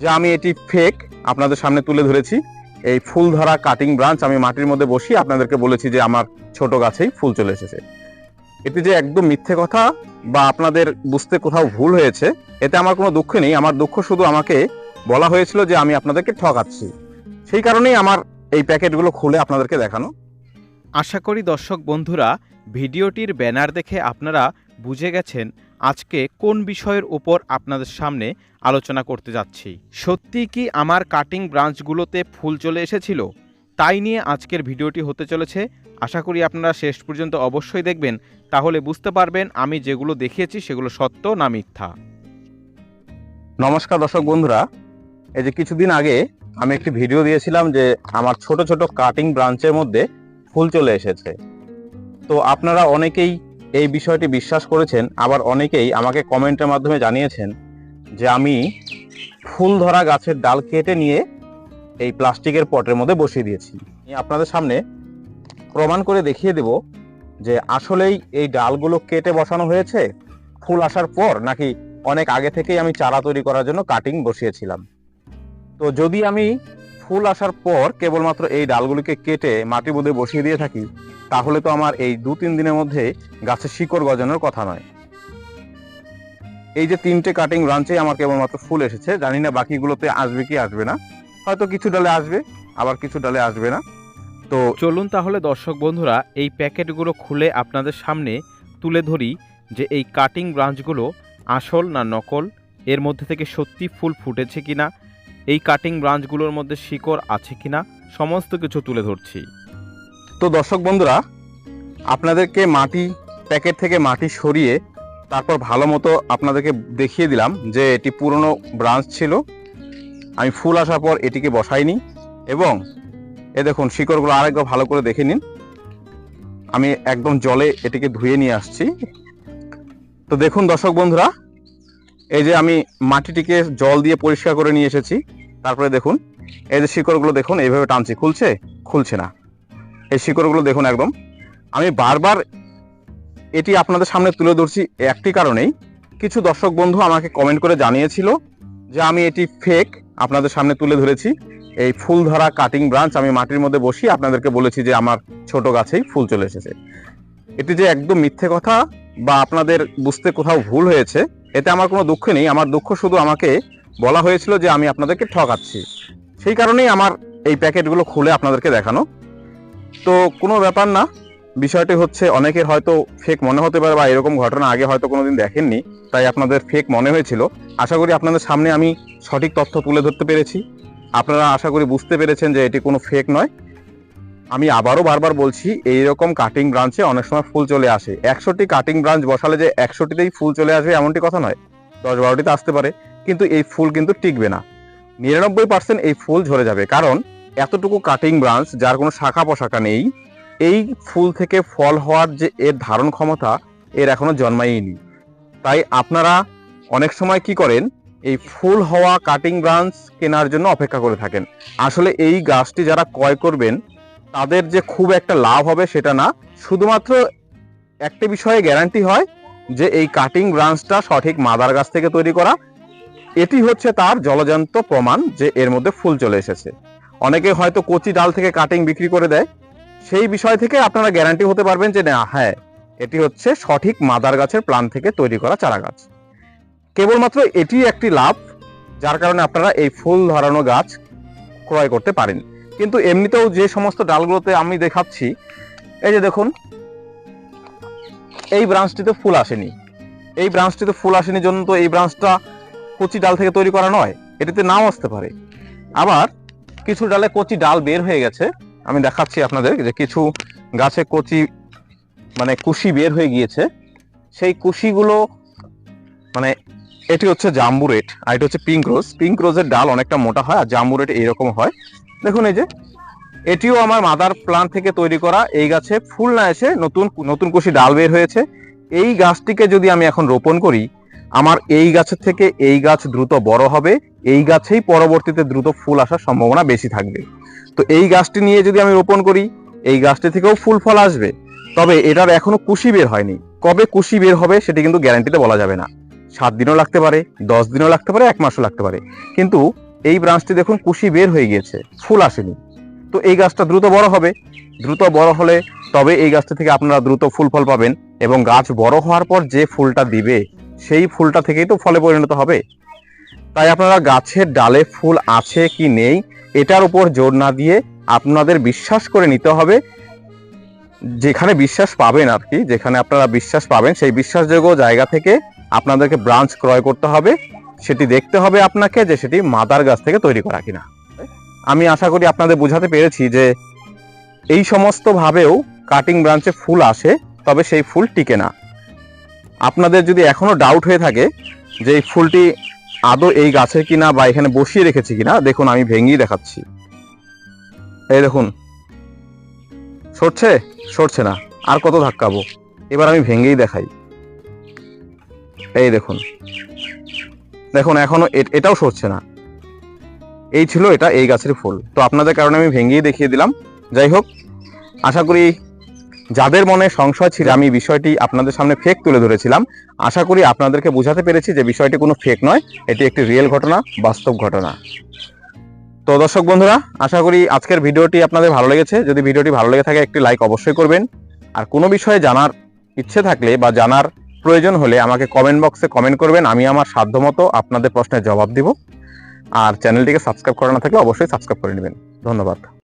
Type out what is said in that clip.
যে আমি এটি ফেক আপনাদের সামনে তুলে ধরেছি। এই ফুল ধরা কাটিং ব্রাঞ্চ আমি মাটির মধ্যে বসি আপনাদেরকে বলেছি যে আমার ছোট গাছেই ফুল চলে এসেছে। এটি যে একদম মিথ্যে কথা বা আপনাদের বুঝতে কোথাও ভুল হয়েছে, এতে আমার কোনো দুঃখ নেই। আমার দুঃখ শুধু আমাকে বলা হয়েছিল যে আমি আপনাদেরকে ঠকাচ্ছি। সেই কারণেই আমার এই প্যাকেটগুলো খুলে আপনাদেরকে দেখানো। আশা করি দর্শক বন্ধুরা, ভিডিওটির ব্যানার দেখে আপনারা বুঝে গেছেন আজকে কোন বিষয়ের উপর আপনাদের সামনে আলোচনা করতে যাচ্ছি। সত্যি কি আমার কাটিং ব্রাঞ্চগুলোতে ফুল চলে এসেছিল? তাই নিয়ে আজকের ভিডিওটি হতে চলেছে। আশা করি আপনারা শেষ পর্যন্ত অবশ্যই দেখবেন। তাহলে বুঝতে পারবেন আমি যেগুলো দেখিয়েছি সেগুলো সত্য না মিথ্যা। নমস্কার দর্শক বন্ধুরা। এই যে কিছুদিন আগে আমি একটি ভিডিও দিয়েছিলাম যে আমার ছোট ছোট কাটিং ব্রাঞ্চের মধ্যে ফুল চলে এসেছে। তো আপনারা অনেকেই এই বিষয়টি বিশ্বাস করেছেন, আবার অনেকেই আমাকে কমেন্টের মাধ্যমে জানিয়েছেন যে আমি ফুল ধরা গাছের ডাল কেটে নিয়ে এই প্লাস্টিকের পটের মধ্যে বসিয়ে দিয়েছি। আপনাদের সামনে প্রমাণ করে দেখিয়ে দেব যে আসলেই এই ডালগুলো কেটে বসানো হয়েছে, ফুল আসার পর নাকি অনেক আগে থেকেই আমি চারা তৈরি করার জন্য কাটিং বসিয়েছিলাম। তো যদি আমি ফুল আসার পর কেবলমাত্র এই ডালগুলিকে কেটে মাটি মধ্যে বসিয়ে দিয়ে থাকি, তাহলে তো আমার এই দু তিন দিনের মধ্যে গাছের শিকড় গজানোর কথা নয়। এই যে তিনটে কাটিং ব্রাঞ্চে আমার কেবলমাত্র ফুল এসেছে, জানি না বাকিগুলোতে আসবে কি আসবে না। হয়তো কিছু ডালে আসবে, আবার কিছু ডালে আসবে না। তো চলুন তাহলে দর্শক বন্ধুরা, এই প্যাকেটগুলো খুলে আপনাদের সামনে তুলে ধরি যে এই কাটিং ব্রাঞ্চগুলো আসল না নকল, এর মধ্যে থেকে সত্যি ফুল ফুটেছে কিনা এই কাটিং ব্রাঞ্চগুলোর মধ্যে শিকড় আছে কিনা, সমস্ত কিছু তুলে ধরছি। তো দর্শক বন্ধুরা, আপনাদেরকে মাটি প্যাকেট থেকে মাটি সরিয়ে তারপর ভালো মতো আপনাদেরকে দেখিয়ে দিলাম যে এটি পুরনো ব্রাঞ্চ ছিল। আমি ফুল আসার পর এটিকে বসাইনি এবং এ দেখুন, শিকড়গুলো আরেকবার ভালো করে দেখে নিন। আমি একদম জলে এটিকে ধুয়ে নিয়ে আসছি। তো দেখুন দর্শক বন্ধুরা এই যে আমি মাটিটিকে জল দিয়ে পরিষ্কার করে নিয়ে এসেছি। তারপরে দেখুন, এই যে শিকড়গুলো দেখুন, এইভাবে টানছি। খুলছে? খুলছে না। এই শিকড়গুলো দেখুন একদম। আমি বারবার এটি আপনাদের সামনে তুলে ধরছি একটি কারণেই। কিছু দর্শক বন্ধু আমাকে কমেন্ট করে জানিয়েছিল যে আমি এটি ফেক আপনাদের সামনে তুলে ধরেছি। এই ফুল ধরা কাটিং ব্রাঞ্চ আমি মাটির মধ্যে বসি আপনাদেরকে বলেছি যে আমার ছোট গাছেই ফুল চলে এসেছে। এটি যে একদম মিথ্যে কথা বা আপনাদের বুঝতে কোথাও ভুল হয়েছে, এতে আমার কোনো দুঃখ নেই। আমার দুঃখ শুধু আমাকে বলা হয়েছিল যে আমি আপনাদেরকে ঠকাচ্ছি। সেই কারণেই আমার এই প্যাকেটগুলো খুলে আপনাদেরকে দেখানো। তো কোনো ব্যাপার না, বিষয়টি হচ্ছে অনেকের হয়তো ফেক মনে হতে পারে বা এরকম ঘটনা আগে হয়তো কোনোদিন দেখেননি, তাই আপনাদের ফেক মনে হয়েছিল। আশা করি আপনাদের সামনে আমি সঠিক তথ্য তুলে ধরতে পেরেছি। আপনারা আশা করি বুঝতে পেরেছেন যে এটি কোনো ফেক নয়। আমি আবারও বারবার বলছি এই রকম কাটিং ব্রাঞ্চে অনেক সময় ফুল চলে আসে। একশোটি কাটিং ব্রাঞ্চ বসালে যে একশোটিতেই ফুল চলে আসবে এমনটি কথা নয়। দশ বারোটিতে আসতে পারে, কিন্তু এই ফুল কিন্তু টিকবে না। নিরানব্বই পার্সেন্ট এই ফুল ঝরে যাবে, কারণ এতটুকু কাটিং ব্রাঞ্চ যার কোনো শাখা পোশাখা নেই, এই ফুল থেকে ফল হওয়ার যে এর ধারণ ক্ষমতা এর এখনও জন্মায়নি। তাই আপনারা অনেক সময় কি করেন, এই ফুল হওয়া কাটিং ব্রাঞ্চ কেনার জন্য অপেক্ষা করে থাকেন। আসলে এই গাছটি যারা ক্রয় করবেন তাদের যে খুব একটা লাভ হবে সেটা না। শুধুমাত্র একটা বিষয়ে গ্যারান্টি হয় যে এই কাটিং ব্রাঞ্চটা সঠিক মাদার গাছ থেকে তৈরি করা। এটি হচ্ছে তার জলজান্ত প্রমাণ যে এর মধ্যে ফুল চলে এসেছে। অনেকে হয়তো কচি ডাল থেকে কাটিং বিক্রি করে দেয়। সেই বিষয় থেকে আপনারা গ্যারান্টি হতে পারবেন যে না হ্যাঁ এটি হচ্ছে সঠিক মাদার গাছের প্লান থেকে তৈরি করা চারা গাছ। কেবলমাত্র এটি একটি লাভ, যার কারণে আপনারা এই ফুল ধরানো গাছ ক্রয় করতে পারেন। কিন্তু এমনিতেও যে সমস্ত ডালগুলোতে আমি দেখাচ্ছি, এই যে দেখুন, এই ব্রাঞ্চটিতে ফুল আসেনি। এই ব্রাঞ্চটিতে ফুল আসেনি জন্য তো এই ব্রাঞ্চটা কচি ডাল থেকে তৈরি করা নয়, এটিতে নাও আসতে পারে। আবার কিছু ডালে কচি ডাল বের হয়ে গেছে। আমি দেখাচ্ছি আপনাদের যে কিছু গাছে কচি মানে কুশি বের হয়ে গিয়েছে। সেই কুশিগুলো মানে এটি হচ্ছে জাম্বুরেট, আর এটি হচ্ছে পিঙ্ক রোজ। পিঙ্ক রোজের ডাল অনেকটা মোটা হয়, আর জাম্বুরেট এইরকম হয়। দেখুন এই যে, এটিও আমার মাদার প্লান থেকে তৈরি করা। এই গাছে ফুল না এসে নতুন নতুন কুশি ডাল বের হয়েছে। এই গাছটিকে যদি আমি এখন রোপণ করি, আমার এই গাছের থেকে এই গাছ দ্রুত বড় হবে। এই গাছেই পরবর্তীতে দ্রুত ফুল আসার সম্ভাবনা বেশি থাকবে। তো এই গাছটি নিয়ে যদি আমি রোপণ করি, এই গাছটি থেকেও ফুল ফল আসবে। তবে এটার এখনও কুশি বের হয়নি। কবে কুশি বের হবে সেটি কিন্তু গ্যারান্টিতে বলা যাবে না। সাত দিনও লাগতে পারে, দশ দিনও লাগতে পারে, এক মাসও লাগতে পারে। কিন্তু এই ব্রাঞ্চটি দেখুন, কুশি বের হয়ে গিয়েছে, ফুল আসেনি। তো এই গাছটা দ্রুত বড় হবে। দ্রুত বড় হলে তবে এই গাছটা থেকে আপনারা দ্রুত ফুল ফল পাবেন এবং গাছ বড় হওয়ার পর যে ফুলটা দিবে, সেই ফুলটা থেকেই তো ফলে পরিণত হবে। তাই আপনারা গাছের ডালে ফুল আছে কি নেই, এটার উপর জোর না দিয়ে আপনাদের বিশ্বাস করে নিতে হবে। যেখানে বিশ্বাস পাবেন আর কি, যেখানে আপনারা বিশ্বাস পাবেন, সেই বিশ্বাসযোগ্য জায়গা থেকে আপনাদেরকে ব্রাঞ্চ ক্রয় করতে হবে। সেটি দেখতে হবে আপনাকে যে সেটি মাদার গাছ থেকে তৈরি করা কিনা। আমি আশা করি আপনাদের বোঝাতে পেরেছি যে এই সমস্ত ভাবেও কাটিং ব্রাঞ্চে ফুল আসে, তবে সেই ফুল টিকে না। আপনাদের যদি এখনও ডাউট হয়ে থাকে যে এই ফুলটি আদৌ এই গাছের কিনা বা এখানে বসিয়ে রেখেছি কিনা, দেখুন আমি ভেঙেই দেখাচ্ছি। এই দেখুন। সরছে? সরছে না। আর কত ধাক্কাবো? এবার আমি ভেঙেই দেখাই। এই দেখুন। দেখুন, এখনও এ- এটাও সরছে না। এই ছিল এটা, এই গাছের ফুল। তো আপনাদের কারণে আমি ভেঙেই দেখিয়ে দিলাম। যাই হোক, আশা করি যাদের মনে সংশয় ছিল, আমি বিষয়টি আপনাদের সামনে ফেক তুলে ধরেছিলাম। আশা করি আপনাদেরকে বোঝাতে পেরেছি যে বিষয়টি কোনো ফেক নয়, এটি একটি রিয়েল ঘটনা, বাস্তব ঘটনা। তো দর্শক বন্ধুরা, আশা করি আজকের ভিডিওটি আপনাদের ভালো লেগেছে। যদি ভিডিওটি ভালো লেগে থাকে, একটি লাইক অবশ্যই করবেন। আর কোনো বিষয়ে জানার ইচ্ছে থাকলে বা জানার প্রয়োজন হলে আমাকে কমেন্ট বক্সে কমেন্ট করবেন, আমি আমার সাধ্যমতো আপনাদের প্রশ্নের জবাব দিব। আর চ্যানেলটিকে সাবস্ক্রাইব করা না থাকলে অবশ্যই সাবস্ক্রাইব করে নেবেন। ধন্যবাদ।